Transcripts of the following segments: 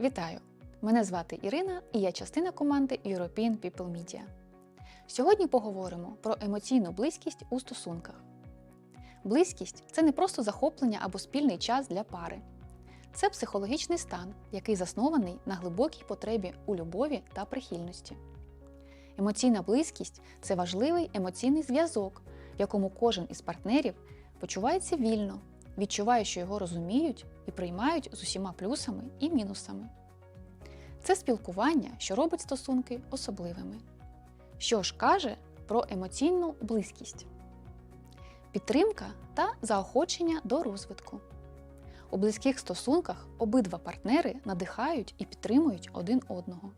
Вітаю! Мене звати Ірина і я частина команди European People Media. Сьогодні поговоримо про емоційну близькість у стосунках. Близькість це не просто захоплення або спільний час для пари. Це психологічний стан, який заснований на глибокій потребі у любові та прихильності. Емоційна близькість це важливий емоційний зв'язок, в якому кожен із партнерів почувається вільно, відчуває, що його розуміють і приймають з усіма плюсами і мінусами. Це спілкування, що робить стосунки особливими. Що ж каже про емоційну близькість? Підтримка та заохочення до розвитку. У близьких стосунках обидва партнери надихають і підтримують один одного.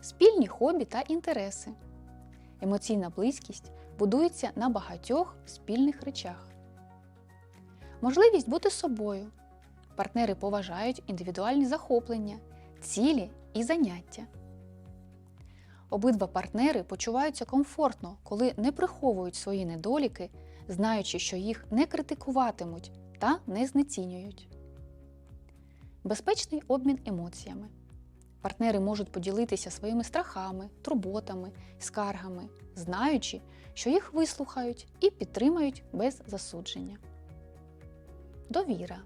Спільні хобі та інтереси. Емоційна близькість будується на багатьох спільних речах. Можливість бути собою. Партнери поважають індивідуальні захоплення, цілі і заняття. Обидва партнери почуваються комфортно, коли не приховують свої недоліки, знаючи, що їх не критикуватимуть та не знецінюють. Безпечний обмін емоціями. Партнери можуть поділитися своїми страхами, турботами, скаргами, знаючи, що їх вислухають і підтримають без засудження. Довіра.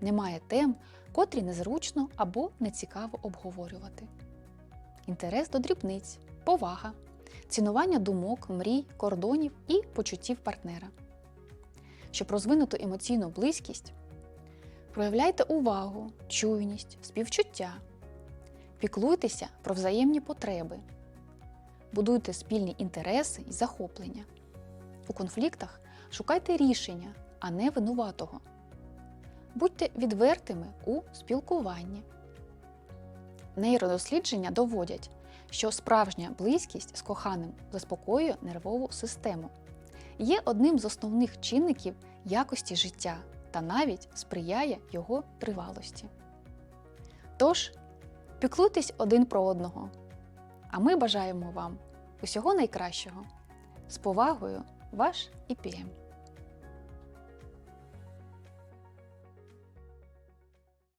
Немає тем, котрі незручно або нецікаво обговорювати. Інтерес до дрібниць, повага, цінування думок, мрій, кордонів і почуттів партнера. Щоб розвинути емоційну близькість, проявляйте увагу, чуйність, співчуття, піклуйтеся про взаємні потреби, будуйте спільні інтереси і захоплення. У конфліктах шукайте рішення, а не винуватого. Будьте відвертими у спілкуванні. Нейродослідження доводять, що справжня близькість з коханим заспокоює нервову систему, є одним з основних чинників якості життя та навіть сприяє його тривалості. Тож, піклуйтесь один про одного. А ми бажаємо вам усього найкращого. З повагою, ваш ІПМ.